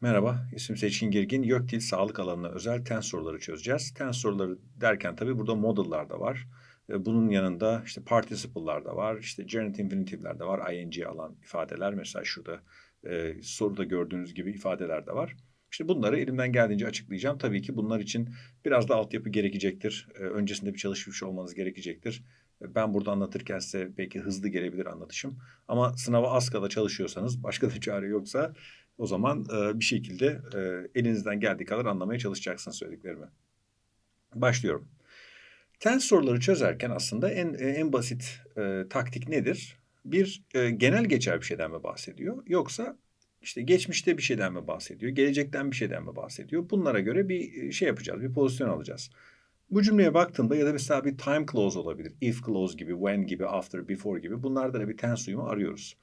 Merhaba, isim Seçkin Girgin. YÖKDİL sağlık alanına özel soruları çözeceğiz. Soruları derken tabii burada model'lar da var. E, Bunun yanında işte participle'lar da var, işte genitive infinitive'ler de var, ing alan ifadeler. Mesela şurada e, soruda gördüğünüz gibi ifadeler de var. İşte bunları elimden geldiğince açıklayacağım. Tabii ki bunlar için biraz da altyapı gerekecektir. E, Öncesinde bir çalışmış olmanız gerekecektir. E, Ben burada anlatırken size belki hızlı gelebilir anlatışım. Ama sınava az kala çalışıyorsanız, başka da çare yoksa o zaman e, bir şekilde e, elinizden geldiği kadar anlamaya çalışacaksınız söylediklerimi. Başlıyorum. Tens soruları çözerken aslında en en basit e, taktik nedir? Bir e, genel geçer bir şeyden mi bahsediyor yoksa işte geçmişte bir şeyden mi bahsediyor, gelecekten bir şeyden mi bahsediyor? Bunlara göre bir şey yapacağız, bir pozisyon alacağız. Bu cümleye baktığımda ya da mesela bir time clause olabilir. If clause gibi, when gibi, after, before gibi bunlarda da bir tense uyumu arıyoruz.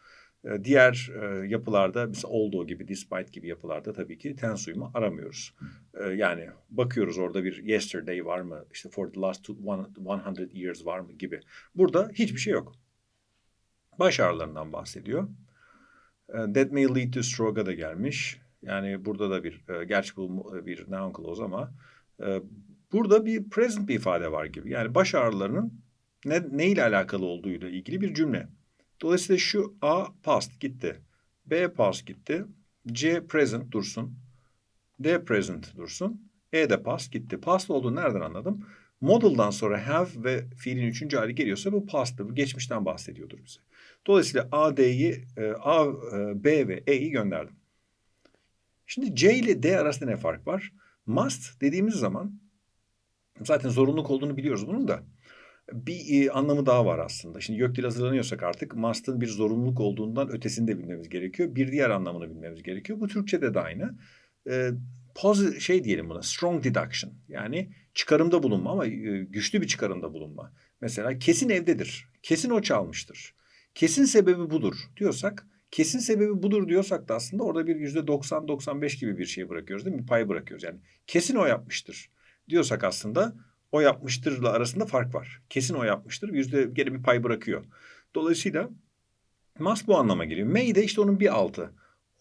E, Diğer e, yapılarda mesela although gibi, despite gibi yapılarda tabii ki uyumu aramıyoruz. E, Yani bakıyoruz orada bir yesterday var mı, işte for the last one- 100 years var mı gibi. Burada hiçbir şey yok. Baş ağrılarından bahsediyor. E, That may lead to stroke'a da gelmiş. Yani burada da bir, e, gerçi bu bir noun clause ama e, burada bir present bir ifade var gibi. Yani baş ağrılarının ne, ne ile alakalı olduğuyla ilgili bir cümle. Dolayısıyla şu A past gitti. B past gitti. C present dursun. D present dursun. E de past gitti. Past olduğunu nereden anladım? Model'dan sonra have ve fiilin üçüncü hali geliyorsa bu past'tır. Bu geçmişten bahsediyordur bize. Dolayısıyla A, D'yi, e, A, e, B ve E'yi gönderdim. Şimdi C ile D arasında ne fark var? Must dediğimiz zaman zaten zorunluluk olduğunu biliyoruz bunun da. Bir e, anlamı daha var aslında. Şimdi YÖKDİL hazırlanıyorsak artık must'ın bir zorunluluk olduğundan ötesini de bilmemiz gerekiyor. Bir diğer anlamını bilmemiz gerekiyor. Bu Türkçe'de de aynı. E, posi- şey diyelim buna strong deduction yani çıkarımda bulunma ama e, güçlü bir çıkarımda bulunma. Mesela kesin evdedir. Kesin o çalmıştır. Kesin sebebi budur diyorsak kesin sebebi budur diyorsak da aslında orada bir yüzde 90-95 gibi bir şey bırakıyoruz değil mi? Pay bırakıyoruz yani. Kesin o yapmıştır diyorsak aslında o yapmıştırla arasında fark var. Kesin o yapmıştır. Yüzde geri bir pay bırakıyor. Dolayısıyla must bu anlama geliyor. May de işte onun bir altı.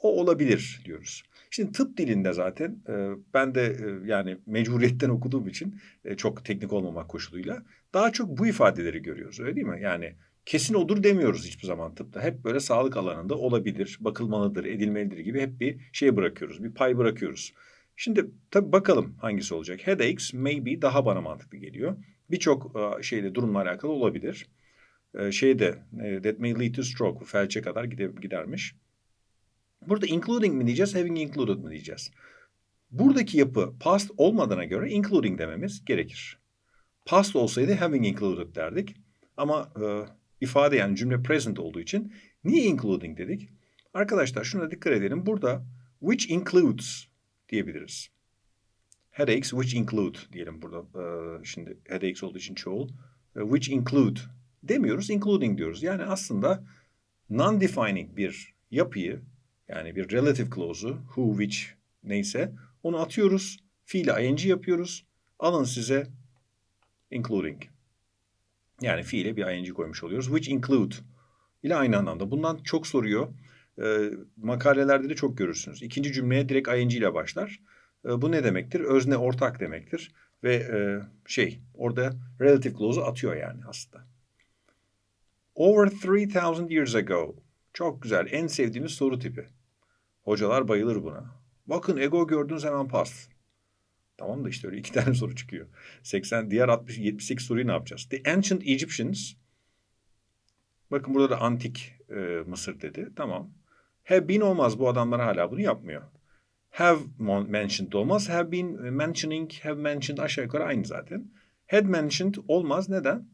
O olabilir diyoruz. Şimdi tıp dilinde zaten e, ben de e, yani mecburiyetten okuduğum için e, çok teknik olmamak koşuluyla daha çok bu ifadeleri görüyoruz öyle değil mi? Yani kesin odur demiyoruz hiçbir zaman tıpta. Hep böyle sağlık alanında olabilir, bakılmalıdır, edilmelidir gibi hep bir şey bırakıyoruz, bir pay bırakıyoruz. Şimdi tabii bakalım hangisi olacak. Headaches maybe daha bana mantıklı geliyor. Birçok e, şeyle durumla alakalı olabilir. E, şeyde e, that may lead to stroke felçe kadar gide- gidermiş. Burada including mi diyeceğiz, having included mi diyeceğiz? Buradaki yapı past olmadığına göre including dememiz gerekir. Past olsaydı having included derdik. Ama e, ifade yani cümle present olduğu için niye including dedik? Arkadaşlar şuna dikkat edelim. Burada which includes diyebiliriz. Headaches which include diyelim burada. E, şimdi headaches olduğu için çoğul. E, which include demiyoruz, including diyoruz. Yani aslında non-defining bir yapıyı yani bir relative clause'u who, which neyse onu atıyoruz. Fiile ing yapıyoruz. Alın size including. Yani fiile bir ing koymuş oluyoruz. Which include ile aynı anlamda. Bundan çok soruyor. Ee, makalelerde de çok görürsünüz. İkinci cümleye direkt ing ile başlar. Ee, bu ne demektir? Özne ortak demektir. Ve e, şey orada relative clause'u atıyor yani aslında. Over 3000 years ago. Çok güzel. En sevdiğimiz soru tipi. Hocalar bayılır buna. Bakın ego gördüğünüz hemen pas. Tamam da işte öyle iki tane soru çıkıyor. 80 diğer 60 78 soruyu ne yapacağız? The ancient Egyptians Bakın burada da antik e, Mısır dedi. Tamam. Have been olmaz. Bu adamlar hala bunu yapmıyor. Have mentioned olmaz. Have been mentioning, have mentioned aşağı yukarı aynı zaten. Had mentioned olmaz. Neden?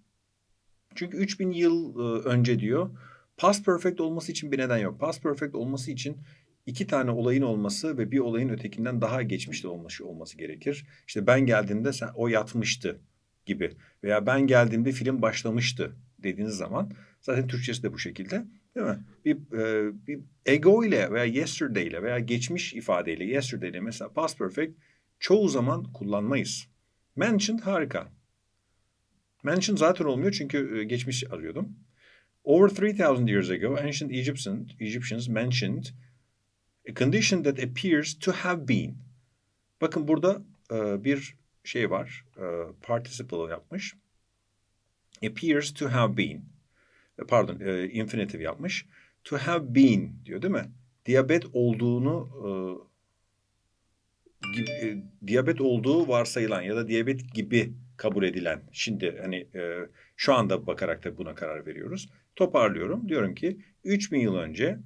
Çünkü 3000 yıl e, önce diyor. Past perfect olması için bir neden yok. Past perfect olması için iki tane olayın olması ve bir olayın ötekinden daha geçmiş de olması, olması gerekir. İşte ben geldiğimde sen, o yatmıştı gibi veya ben geldiğimde film başlamıştı dediğiniz zaman zaten Türkçesi de bu şekilde değil mi? Bir, e, bir ego ile veya yesterday ile veya geçmiş ifadeyle yesterday ile mesela past perfect çoğu zaman kullanmayız. Mentioned harika. Mention zaten olmuyor çünkü e, geçmiş arıyordum. Over 3000 years ago, ancient Egyptians, Egyptians mentioned A condition that appears to have been. Bakın burada e, bir şey var. E, participle yapmış. Appears to have been. E, pardon, e, infinitive yapmış. To have been diyor değil mi? Diyabet olduğunu e, gibi, e, diyabet olduğu varsayılan ya da diyabet gibi kabul edilen. Şimdi hani e, şu anda bakarak da buna karar veriyoruz. Toparlıyorum. Diyorum ki 3000 yıl önce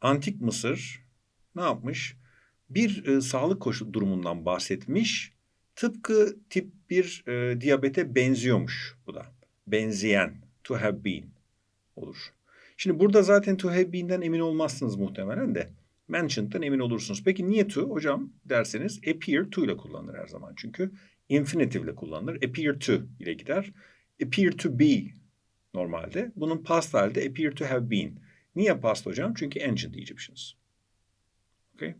Antik Mısır ne yapmış? Bir e, sağlık koşul durumundan bahsetmiş. Tıpkı tip 1 e, diyabete benziyormuş bu da. Benzeyen, to have been olur. Şimdi burada zaten to have been'den emin olmazsınız muhtemelen de. Mentioned'dan emin olursunuz. Peki niye to hocam derseniz appear to ile kullanılır her zaman. Çünkü infinitive ile kullanılır. Appear to ile gider. Appear to be normalde. Bunun past halde appear to have been. Niye past hocam? Çünkü ancient Egyptians. Okay.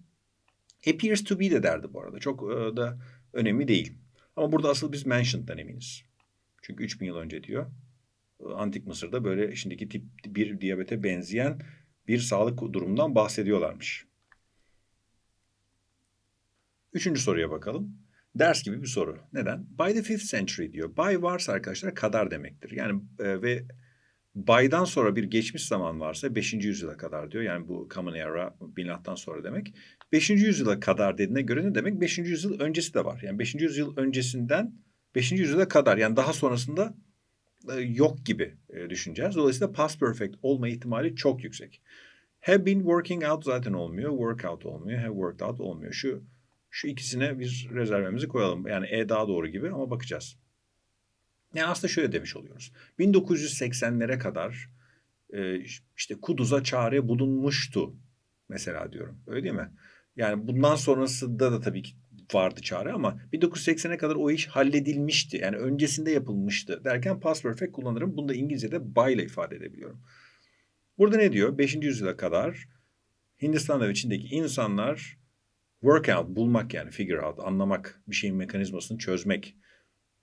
Appears to be de derdi bu arada. Çok e, da önemli değil. Ama burada asıl biz mentioned'dan eminiz. Çünkü 3000 yıl önce diyor. Antik Mısır'da böyle şimdiki tip bir diyabete benzeyen bir sağlık durumundan bahsediyorlarmış. Üçüncü soruya bakalım. Ders gibi bir soru. Neden? By the fifth century diyor. By varsa arkadaşlar kadar demektir. Yani e, ve by'dan sonra bir geçmiş zaman varsa 5. yüzyıla kadar diyor. Yani bu Common Era milattan sonra demek. 5. yüzyıla kadar dediğine göre ne demek? 5. yüzyıl öncesi de var. Yani 5. yüzyıl öncesinden 5. yüzyıla kadar yani daha sonrasında yok gibi e, düşüneceğiz. Dolayısıyla past perfect olma ihtimali çok yüksek. Have been working out zaten olmuyor. Workout olmuyor. Have worked out olmuyor. Şu şu ikisine bir rezervemizi koyalım. Yani E daha doğru gibi ama bakacağız. Yani aslında şöyle demiş oluyoruz. 1980'lere kadar e, işte Kuduz'a çare bulunmuştu mesela diyorum. Öyle değil mi? Yani bundan sonrasında da tabii ki vardı çare ama 1980'e kadar o iş halledilmişti. Yani öncesinde yapılmıştı derken past perfect kullanırım. Bunu da İngilizce'de by ile ifade edebiliyorum. Burada ne diyor? 5. yüzyıla kadar Hindistan ve Çin'deki insanlar workout bulmak yani figure out anlamak bir şeyin mekanizmasını çözmek.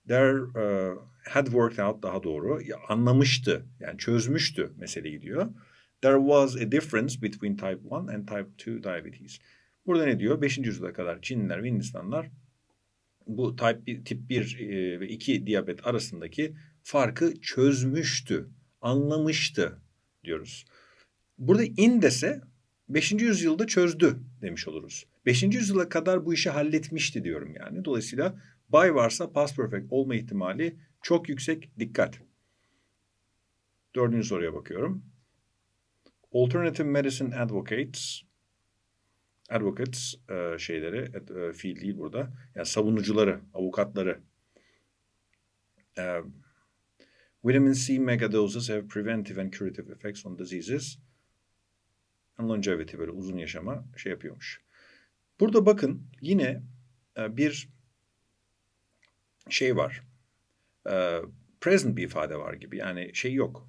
There uh, had worked out daha doğru anlamıştı yani çözmüştü meseleyi diyor. There was a difference between type 1 and type 2 diabetes. Burada ne diyor? 5. yüzyıla kadar Çinliler ve Hindistanlar bu type 1, tip 1 e, ve 2 diyabet arasındaki farkı çözmüştü, anlamıştı diyoruz. Burada in dese 5. yüzyılda çözdü demiş oluruz. 5. yüzyıla kadar bu işi halletmişti diyorum yani. Dolayısıyla by varsa past perfect olma ihtimali çok yüksek. Dikkat. Dördüncü soruya bakıyorum. Alternative Medicine Advocates advocates e, şeyleri e, fiil değil burada. Yani savunucuları, avukatları. E, vitamin C megadoses have preventive and curative effects on diseases and longevity böyle uzun yaşama şey yapıyormuş. Burada bakın yine e, bir şey var. E, present bir ifade var gibi. Yani şey yok.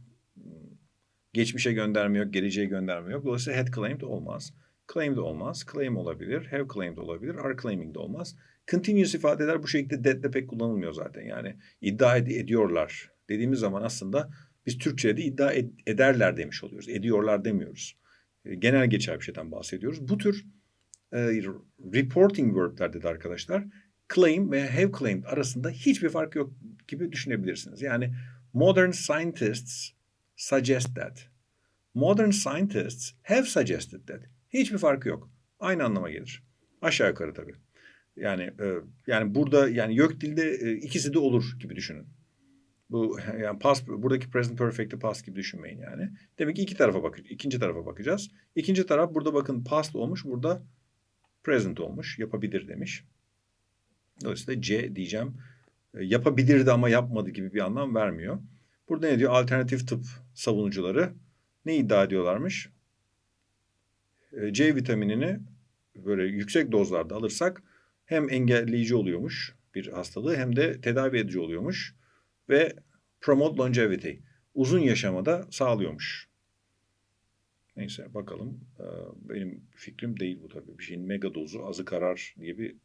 Geçmişe gönderme yok, geleceğe gönderme yok. Dolayısıyla had claimed olmaz. Claim de olmaz. Claim olabilir. Have claimed olabilir. Are claiming de olmaz. Continuous ifadeler bu şekilde that de pek kullanılmıyor zaten. Yani iddia ed- ediyorlar dediğimiz zaman aslında biz Türkçe'de iddia ed- ederler demiş oluyoruz. Ediyorlar demiyoruz. E, genel geçer bir şeyden bahsediyoruz. Bu tür e, reporting verb'lerde de arkadaşlar claim ve have claimed arasında hiçbir fark yok gibi düşünebilirsiniz. Yani modern scientists suggest that. Modern scientists have suggested that. Hiçbir farkı yok. Aynı anlama gelir. Aşağı yukarı tabii. Yani e, yani burada yani yok dilde e, ikisi de olur gibi düşünün. Bu yani past buradaki present perfect'i past gibi düşünmeyin yani. Demek ki iki tarafa bakacağız. ikinci tarafa bakacağız. İkinci taraf burada bakın past olmuş, burada present olmuş. Yapabilir demiş. Dolayısıyla C diyeceğim. E, yapabilirdi ama yapmadı gibi bir anlam vermiyor. Burada ne diyor? Alternatif tıp savunucuları ne iddia ediyorlarmış? E, C vitaminini böyle yüksek dozlarda alırsak hem engelleyici oluyormuş bir hastalığı hem de tedavi edici oluyormuş ve promote longevity uzun yaşamada sağlıyormuş. Neyse bakalım. E, benim fikrim değil bu tabii. Bir şeyin mega dozu azı karar diye bir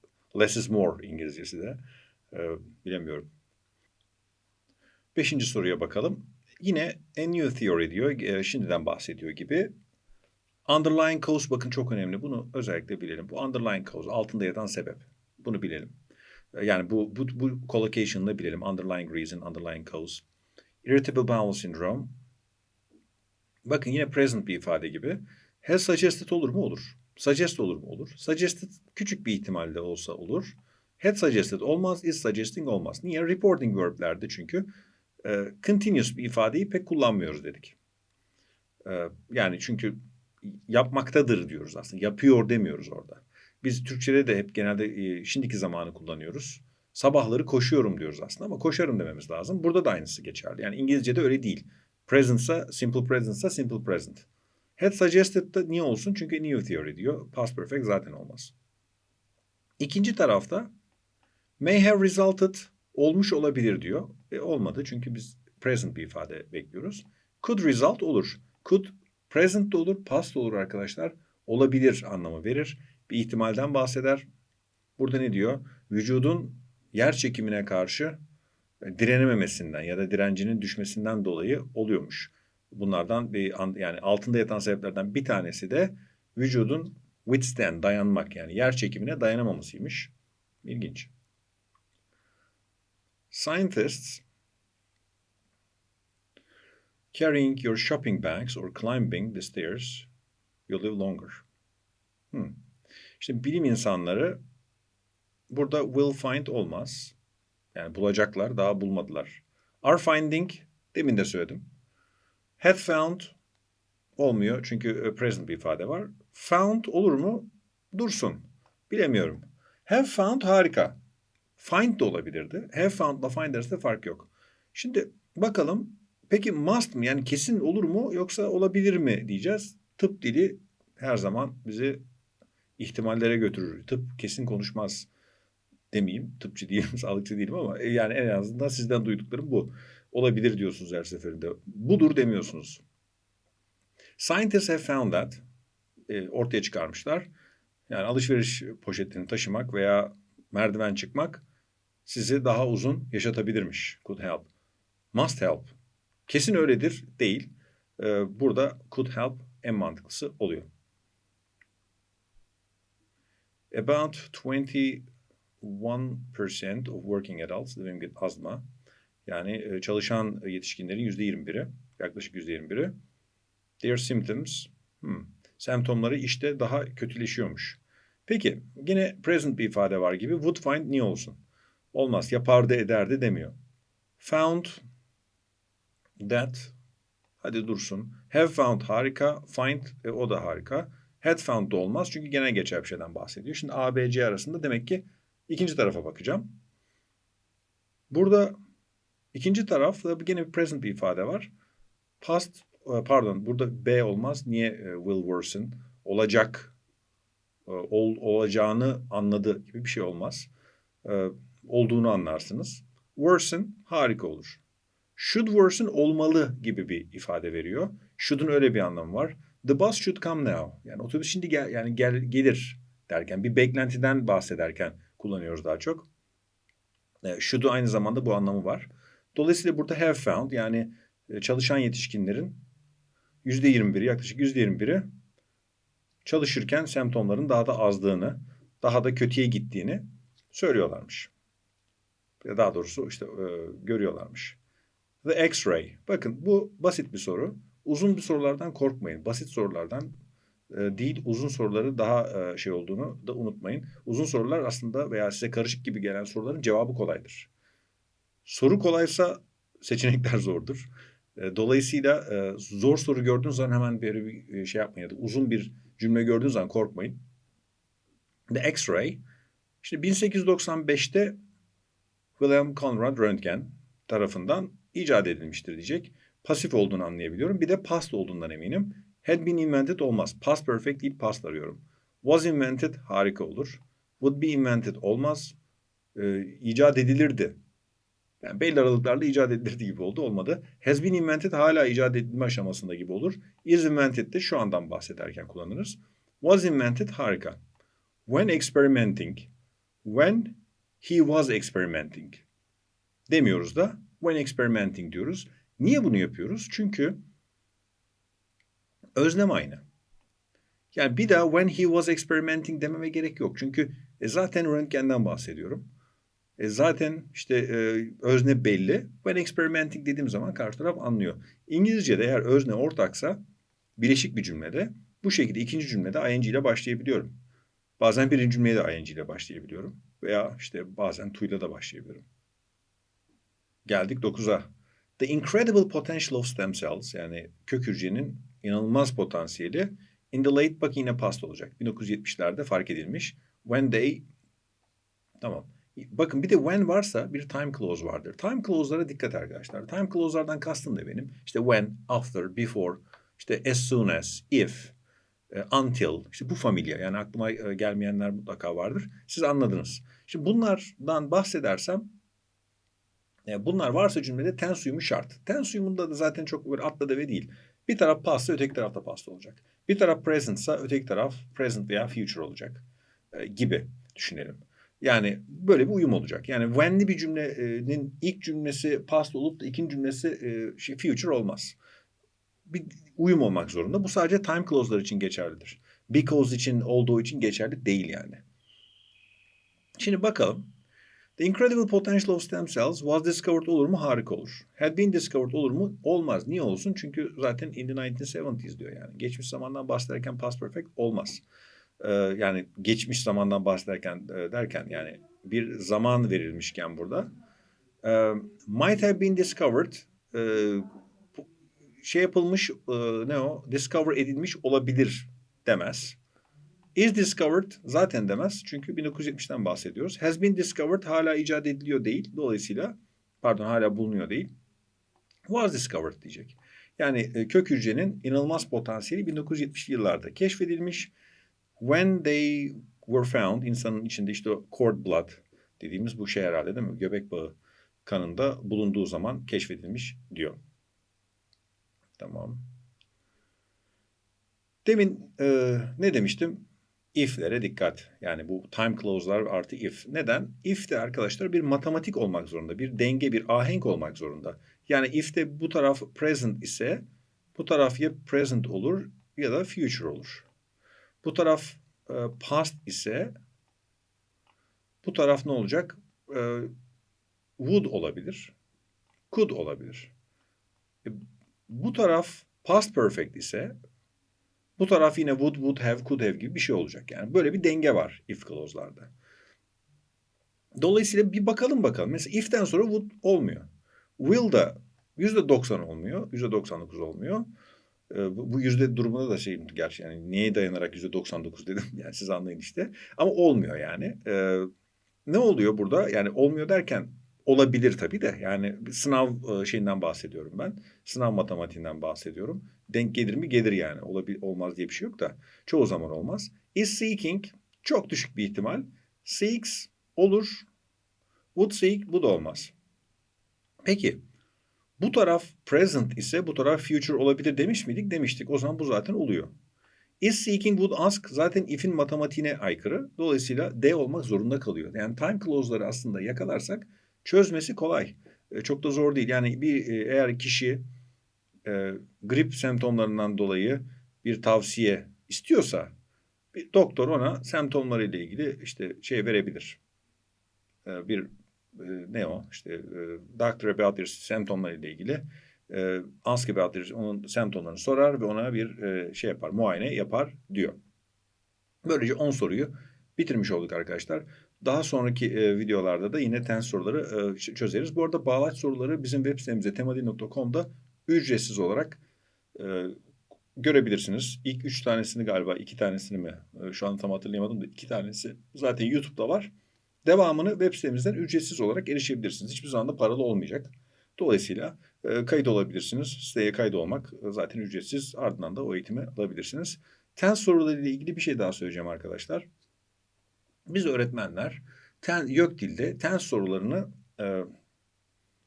less is more İngilizcesi de. E, bilemiyorum. Beşinci soruya bakalım. Yine a new theory diyor. Şimdiden bahsediyor gibi. Underlying cause bakın çok önemli. Bunu özellikle bilelim. Bu underlying cause altında yatan sebep. Bunu bilelim. Yani bu bu bu collocation'la bilelim. Underlying reason, underlying cause. Irritable bowel syndrome. Bakın yine present bir ifade gibi. Has suggested olur mu? Olur. Suggest olur mu? Olur. Suggested küçük bir ihtimalle olsa olur. Had suggested olmaz. Is suggesting olmaz. Niye? Reporting verb'lerde çünkü e, continuous bir ifadeyi pek kullanmıyoruz dedik. E, yani çünkü yapmaktadır diyoruz aslında. Yapıyor demiyoruz orada. Biz Türkçe'de de hep genelde e, şimdiki zamanı kullanıyoruz. Sabahları koşuyorum diyoruz aslında ama koşarım dememiz lazım. Burada da aynısı geçerli. Yani İngilizce'de öyle değil. Present'sa simple present'sa simple present. Had suggested da niye olsun? Çünkü new theory diyor. Past perfect zaten olmaz. İkinci tarafta may have resulted olmuş olabilir diyor. E, olmadı çünkü biz present bir ifade bekliyoruz. Could result olur. Could present de olur, past da olur arkadaşlar. Olabilir anlamı verir. Bir ihtimalden bahseder. Burada ne diyor? Vücudun yer çekimine karşı e, direnememesinden ya da direncinin düşmesinden dolayı oluyormuş. Bunlardan bir yani altında yatan sebeplerden bir tanesi de vücudun withstand dayanmak yani yer çekimine dayanamamasıymış. İlginç. Scientists carrying your shopping bags or climbing the stairs you live longer. Hmm. İşte bilim insanları burada will find olmaz. Yani bulacaklar, daha bulmadılar. Are finding, demin de söyledim. Have found olmuyor çünkü e, present bir ifade var. Found olur mu? Dursun. Bilemiyorum. Have found harika. Find de olabilirdi. Have found ile find arasında fark yok. Şimdi bakalım peki must mı yani kesin olur mu yoksa olabilir mi diyeceğiz. Tıp dili her zaman bizi ihtimallere götürür. Tıp kesin konuşmaz demeyeyim. Tıpçı değilim, sağlıkçı değilim ama e, yani en azından sizden duyduklarım bu. Olabilir diyorsunuz her seferinde. Budur demiyorsunuz. Scientists have found that e, ortaya çıkarmışlar. Yani alışveriş poşetini taşımak veya merdiven çıkmak sizi daha uzun yaşatabilirmiş. Could help. Must help. Kesin öyledir değil. E, burada could help en mantıklısı oluyor. About 21% of working adults living with asthma yani e, çalışan yetişkinlerin yüzde 21'i, yaklaşık yüzde 21'i their symptoms, hmm, semptomları işte daha kötüleşiyormuş. Peki yine present bir ifade var gibi would find niye olsun? Olmaz yapardı ederdi demiyor. Found that hadi dursun. Have found harika. Find e, o da harika. Had found da olmaz çünkü genel geçer bir şeyden bahsediyor. Şimdi A, B, C arasında demek ki ikinci tarafa bakacağım. Burada ikinci tarafta yine bir present bir ifade var. Past, e, pardon burada B olmaz. Niye e, will worsen? Olacak, e, ol, olacağını anladı gibi bir şey olmaz. Olduğunu anlarsınız. Worsen harika olur. Should worsen olmalı gibi bir ifade veriyor. Should'un öyle bir anlamı var. The bus should come now. Yani otobüs şimdi gel, yani gel, gelir derken bir beklentiden bahsederken kullanıyoruz daha çok. E, should'u aynı zamanda bu anlamı var. Dolayısıyla burada have found yani e, çalışan yetişkinlerin yüzde yirmi biri yaklaşık yüzde yirmi biri çalışırken semptomların daha da azdığını, daha da kötüye gittiğini söylüyorlarmış. Daha doğrusu işte e, görüyorlarmış. The X-ray. Bakın bu basit bir soru. Uzun bir sorulardan korkmayın. Basit sorulardan e, değil uzun soruları daha e, şey olduğunu da unutmayın. Uzun sorular aslında veya size karışık gibi gelen soruların cevabı kolaydır. Soru kolaysa seçenekler zordur. E, dolayısıyla zor soru gördüğünüz zaman hemen böyle bir şey yapmayın. Ya da uzun bir cümle gördüğünüz zaman korkmayın. The X-ray. İşte 1895'te William Conrad Röntgen tarafından icat edilmiştir diyecek pasif olduğunu anlayabiliyorum. Bir de past olduğundan eminim. Had been invented olmaz. Past perfect değil past arıyorum. Was invented harika olur. Would be invented olmaz. Ee, icat edilirdi. Yani belli aralıklarla icat edilirdi gibi oldu. Olmadı. Has been invented hala icat edilme aşamasında gibi olur. Is invented de şu andan bahsederken kullanırız. Was invented harika. When experimenting. When he was experimenting. Demiyoruz da. When experimenting diyoruz. Niye bunu yapıyoruz? Çünkü özlem aynı. Yani bir daha when he was experimenting dememe gerek yok. Çünkü e, zaten röntgenden bahsediyorum. E, zaten işte e, özne belli. When experimenting dediğim zaman karşı taraf anlıyor. İngilizce'de eğer özne ortaksa bileşik bir cümlede bu şekilde ikinci cümlede ing ile başlayabiliyorum. Bazen birinci cümleye de ing ile başlayabiliyorum. Veya işte bazen to ile de başlayabilirim. Geldik 9'a. The incredible potential of stem cells yani kök hücrenin inanılmaz potansiyeli in the late yine past olacak. 1970'lerde fark edilmiş. When they tamam. Bakın bir de when varsa bir time clause vardır. Time clause'lara dikkat arkadaşlar. Time clause'lardan kastım da benim. İşte when, after, before, işte as soon as, if, e, until. İşte bu familya yani aklıma e, gelmeyenler mutlaka vardır. Siz anladınız. Şimdi bunlardan bahsedersem bunlar varsa cümlede tense uyumu şart. Tense uyumunda da zaten çok böyle atla deve değil. Bir taraf pastsa öteki tarafta past olacak. Bir taraf presentsa öteki taraf present veya future olacak gibi düşünelim. Yani böyle bir uyum olacak. Yani when'li bir cümlenin ilk cümlesi past olup da ikinci cümlesi şey, future olmaz. Bir uyum olmak zorunda. Bu sadece time clause'lar için geçerlidir. Because için, olduğu için geçerli değil yani. Şimdi bakalım. The incredible potential of stem cells was discovered olur mu? Harika olur. Had been discovered olur mu? Olmaz. Niye olsun? Çünkü zaten in the 1970s diyor yani. Geçmiş zamandan bahsederken past perfect olmaz. Ee, yani geçmiş zamandan bahsederken e, derken yani bir zaman verilmişken burada e, might have been discovered e, şey yapılmış e, ne o discover edilmiş olabilir demez. Is discovered zaten demez. Çünkü 1970'ten bahsediyoruz. Has been discovered hala icat ediliyor değil. Dolayısıyla pardon hala bulunuyor değil. Was discovered diyecek. Yani e, kök hücrenin inanılmaz potansiyeli 1970'li yıllarda keşfedilmiş. When they were found insanın içinde işte o cord blood dediğimiz bu şey herhalde değil mi? Göbek bağı kanında bulunduğu zaman keşfedilmiş diyor. Tamam. Demin e, ne demiştim? If'lere dikkat. Yani bu time clause'lar artı if. Neden? If de arkadaşlar bir matematik olmak zorunda. Bir denge, bir ahenk olmak zorunda. Yani if de bu taraf present ise bu taraf ya present olur ya da future olur. Bu taraf e, past ise bu taraf ne olacak? E, would olabilir. Could olabilir. E, bu taraf past perfect ise bu taraf yine would, would have, could have gibi bir şey olacak. Yani böyle bir denge var if clause'larda. Dolayısıyla bir bakalım bakalım. Mesela if'ten sonra would olmuyor. Will da %90 olmuyor. %99 olmuyor. Ee, bu yüzde durumunda da şey gerçi yani neye dayanarak yüzde 99 dedim yani siz anlayın işte. Ama olmuyor yani. Ee, ne oluyor burada? Yani olmuyor derken olabilir tabii de yani sınav e, şeyinden bahsediyorum ben. Sınav matematiğinden bahsediyorum. Denk gelir mi? Gelir yani. Olabil olmaz diye bir şey yok da çoğu zaman olmaz. Is seeking çok düşük bir ihtimal. Seeks olur. Would seek bu da olmaz. Peki bu taraf present ise bu taraf future olabilir demiş miydik? Demiştik. O zaman bu zaten oluyor. Is seeking would ask zaten if'in matematiğine aykırı. Dolayısıyla D olmak zorunda kalıyor. Yani time clause'ları aslında yakalarsak çözmesi kolay. E, çok da zor değil. Yani bir e, eğer kişi e, grip semptomlarından dolayı bir tavsiye istiyorsa bir doktor ona semptomları ile ilgili işte şey verebilir. E, bir e, ne o işte e, doctor about your semptomları ile ilgili e, ask about your, onun semptomlarını sorar ve ona bir e, şey yapar muayene yapar diyor. Böylece 10 soruyu bitirmiş olduk arkadaşlar. Daha sonraki e, videolarda da yine tens soruları e, çözeriz. Bu arada bağlaç soruları bizim web sitemizde temadil.com'da ücretsiz olarak e, görebilirsiniz. İlk üç tanesini galiba iki tanesini mi e, şu an tam hatırlayamadım da iki tanesi zaten YouTube'da var. Devamını web sitemizden ücretsiz olarak erişebilirsiniz. Hiçbir zaman da paralı olmayacak. Dolayısıyla e, kayıt olabilirsiniz. Siteye kayıt olmak e, zaten ücretsiz. Ardından da o eğitimi alabilirsiniz. Tens sorularıyla ilgili bir şey daha söyleyeceğim arkadaşlar. Biz öğretmenler ten, yok dilde tens sorularını e,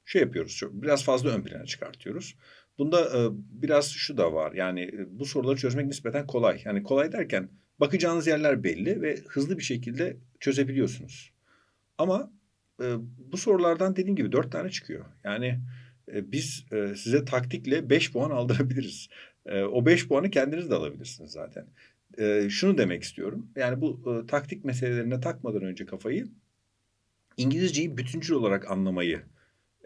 şey yapıyoruz. Çok, biraz fazla ön plana çıkartıyoruz. Bunda e, biraz şu da var. Yani e, bu soruları çözmek nispeten kolay. Yani kolay derken bakacağınız yerler belli ve hızlı bir şekilde çözebiliyorsunuz. Ama e, bu sorulardan dediğim gibi dört tane çıkıyor. Yani e, biz e, size taktikle beş puan aldırabiliriz. E, o beş puanı kendiniz de alabilirsiniz zaten. Eee, şunu demek istiyorum. Yani bu, ııı, taktik meselelerine takmadan önce kafayı, İngilizceyi bütüncül olarak anlamayı,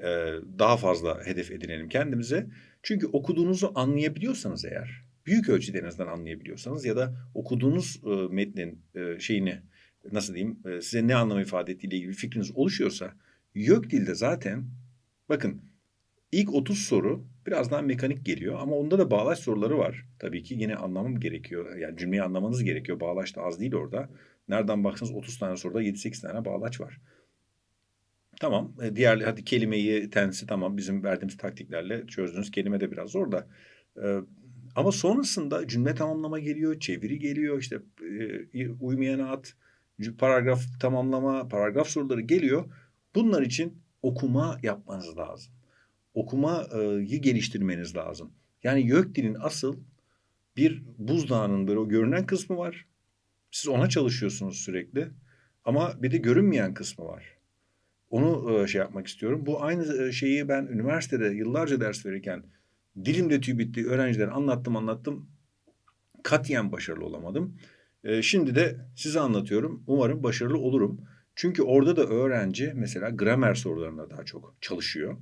eee, daha fazla hedef edinelim kendimize. Çünkü okuduğunuzu anlayabiliyorsanız eğer, büyük ölçüde en azından anlayabiliyorsanız ya da okuduğunuz, ııı, metnin, eee, şeyini, nasıl diyeyim, eee, size ne anlam ifade ettiğiyle ilgili bir fikriniz oluşuyorsa, YÖK Dil'de zaten bakın ilk 30 soru biraz daha mekanik geliyor ama onda da bağlaç soruları var. Tabii ki yine anlamam gerekiyor. Yani cümleyi anlamanız gerekiyor. Bağlaç da az değil orada. Nereden baksanız 30 tane soruda 7-8 tane bağlaç var. Tamam. E, diğer hadi kelimeyi, tensi tamam bizim verdiğimiz taktiklerle çözdüğünüz kelime de biraz zor da. Eee, ama sonrasında cümle tamamlama geliyor, çeviri geliyor, işte eee, uymayan at, paragraf tamamlama, paragraf soruları geliyor. Bunlar için okuma yapmanız lazım. Okumayı geliştirmeniz lazım. Yani YÖK asıl bir buzdağının böyle o görünen kısmı var. Siz ona çalışıyorsunuz sürekli. Ama bir de görünmeyen kısmı var. Onu e, şey yapmak istiyorum. Bu aynı e, şeyi ben üniversitede yıllarca ders verirken dilimde tüy bitti öğrencilere anlattım anlattım. Katiyen başarılı olamadım. E, şimdi de size anlatıyorum. Umarım başarılı olurum. Çünkü orada da öğrenci mesela gramer sorularına daha çok çalışıyor.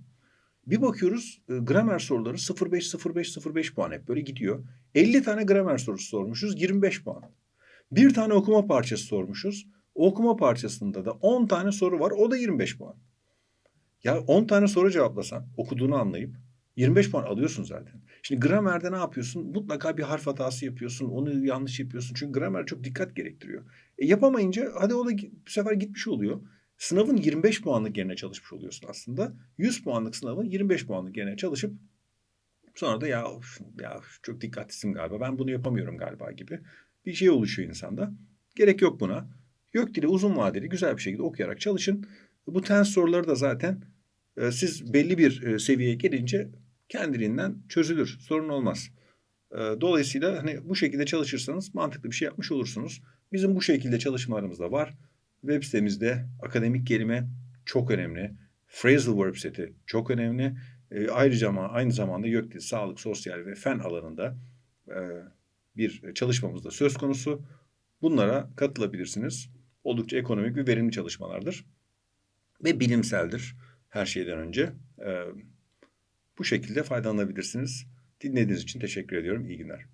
Bir bakıyoruz e, gramer soruları 05 05 05 puan hep böyle gidiyor. 50 tane gramer sorusu sormuşuz 25 puan. Bir tane okuma parçası sormuşuz. Okuma parçasında da 10 tane soru var. O da 25 puan. Ya 10 tane soru cevaplasan okuduğunu anlayıp 25 puan alıyorsun zaten. Şimdi gramerde ne yapıyorsun? Mutlaka bir harf hatası yapıyorsun. Onu yanlış yapıyorsun. Çünkü gramer çok dikkat gerektiriyor. E yapamayınca hadi o da bu sefer gitmiş oluyor. Sınavın 25 puanlık yerine çalışmış oluyorsun aslında. 100 puanlık sınavın 25 puanlık yerine çalışıp sonra da ya ya çok dikkatsizim galiba. Ben bunu yapamıyorum galiba gibi bir şey oluşuyor insanda. Gerek yok buna. Yok dili uzun vadeli güzel bir şekilde okuyarak çalışın. Bu tens soruları da zaten e, siz belli bir e, seviyeye gelince kendiliğinden çözülür. Sorun olmaz. E, dolayısıyla hani bu şekilde çalışırsanız mantıklı bir şey yapmış olursunuz. Bizim bu şekilde çalışmalarımız da var. Web sitemizde akademik kelime çok önemli. Phrasal verb seti çok önemli. E, ayrıca ama aynı zamanda YÖKDİL, sağlık, sosyal ve fen alanında e, bir çalışmamız da söz konusu. Bunlara katılabilirsiniz. Oldukça ekonomik ve verimli çalışmalardır. Ve bilimseldir her şeyden önce. Ee, bu şekilde faydalanabilirsiniz. Dinlediğiniz için teşekkür ediyorum. İyi günler.